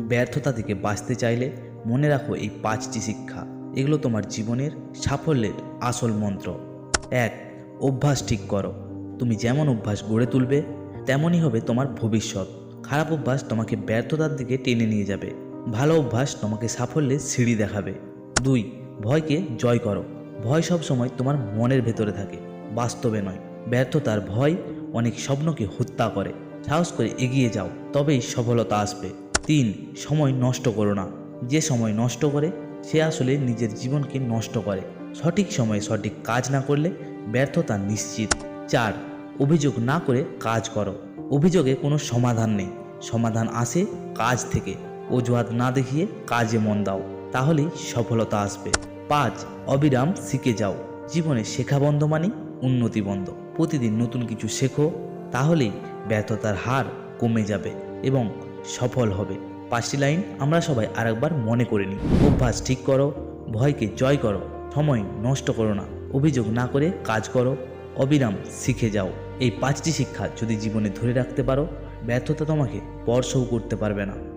ব্যর্থতা থেকে বাঁচতে চাইলে মনে রাখো এই পাঁচটি শিক্ষা। এগুলো তোমার জীবনের সাফল্যের আসল মন্ত্র। এক, অভ্যাস ঠিক করো। তুমি যেমন অভ্যাস গড়ে তুলবে, তেমনই হবে তোমার ভবিষ্যৎ। খারাপ অভ্যাস তোমাকে ব্যর্থতার দিকে টেনে নিয়ে যাবে। ভালো অভ্যাস তোমাকে সাফল্যের সিঁড়ি দেখাবে। দুই, ভয়কে জয় করো। ভয় সবসময় তোমার মনের ভেতরে থাকে। বাস্তবে নয়। ব্যর্থতার ভয় অনেক স্বপ্নকে হত্যা করে। সাহস করে এগিয়ে যাও, তবেই সফলতা আসবে। তিন, সময় নষ্ট করো না। যে সময় নষ্ট করে, সে আসলে নিজের জীবনকে নষ্ট করে। সঠিক সময়ে সঠিক কাজ না করলে ব্যর্থতা নিশ্চিত। চার, অভিযোগ না করে কাজ করো। অভিযোগে কোনো সমাধান নেই। সমাধান আসে কাজ থেকে। অজুহাত না দেখিয়ে কাজে মন দাও। তাহলেই সফলতা আসবে। পাঁচ, অবিরাম শিখে যাও। জীবনে শেখা বন্ধ মানে উন্নতি বন্ধ। প্রতিদিন নতুন কিছু শেখো, তাহলেই ব্যর্থতার হার কমে যাবে এবং সফল হবে। পাঁচটি লাইন আমরা সবাই আরেকবার মনে করে নিই। অভ্যাস ঠিক করো, ভয়কে জয় করো, সময় নষ্ট করো না, অভিযোগ না করে কাজ করো, অবিরাম শিখে যাও। এই পাঁচটি শিক্ষা যদি জীবনে ধরে রাখতে পারো, ব্যর্থতা তোমাকে স্পর্শও করতে পারবে না।